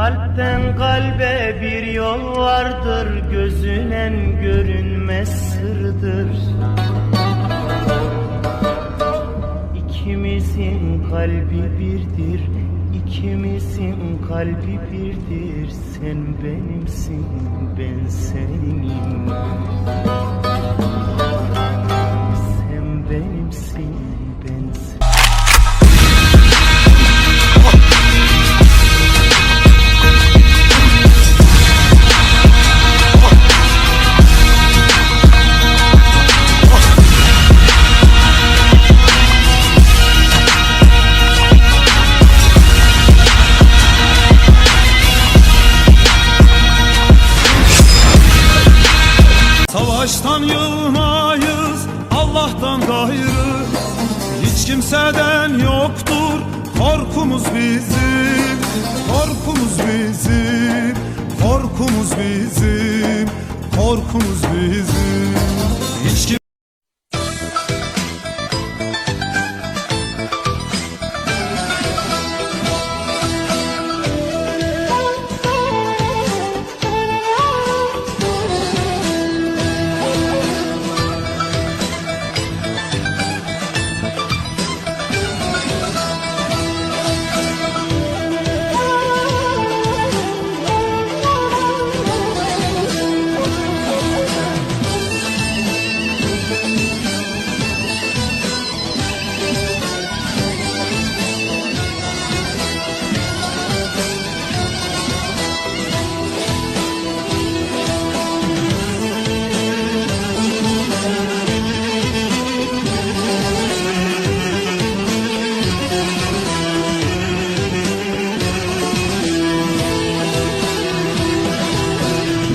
Kalpten kalbe bir yol vardır Gözünen görünmez sırdır. İkimizin kalbi birdir İkimizin kalbi birdir. Sen benimsin ben senim Sen benimsin kimseden yoktur. Korkumuz bizim Korkumuz bizim Korkumuz bizim Korkumuz bizim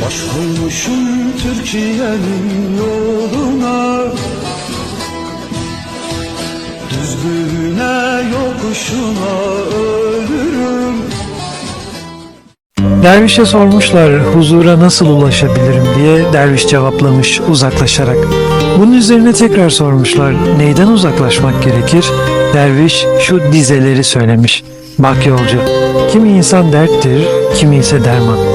Baş koymuşum Türkiye'nin yoluna Düzlüğüne yokuşuna ölürüm Dervişe sormuşlar huzura nasıl ulaşabilirim diye derviş cevaplamış uzaklaşarak. Bunun üzerine tekrar sormuşlar neyden uzaklaşmak gerekir? Derviş şu dizeleri söylemiş. Bak yolcu, kimi insan derttir, kimi ise derman.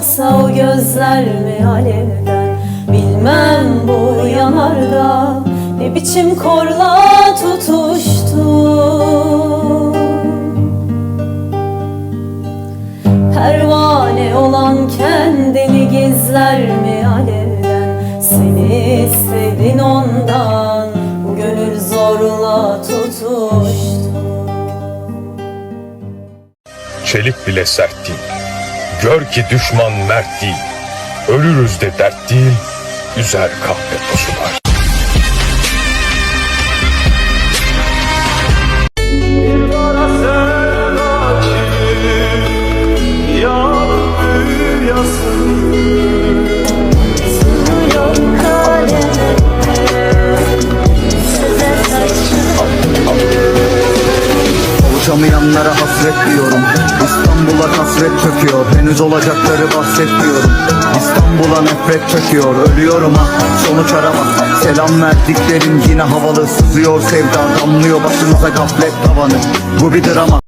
yoksa o gözler mi alevden Bilmem bu yanarda ne biçim korla tutuştu. Pervane olan kendini gizler mi alevden Seni istedin ondan bu gönül zorla tutuştu. Çelik bile sert değil. Gör ki düşman mert değil. Ölürüz de dert değil. Üzer kahve tosular. Uçamayanlara hasret kasvet çöküyor. Henüz olacakları bahsetmiyorum. İstanbul'a nefret çöküyor. Ölüyorum ha. Sonuç arama. Selam verdiklerim yine havalı. Sızıyor sevda. Damlıyor başınıza gaflet tavanı. Bu bir drama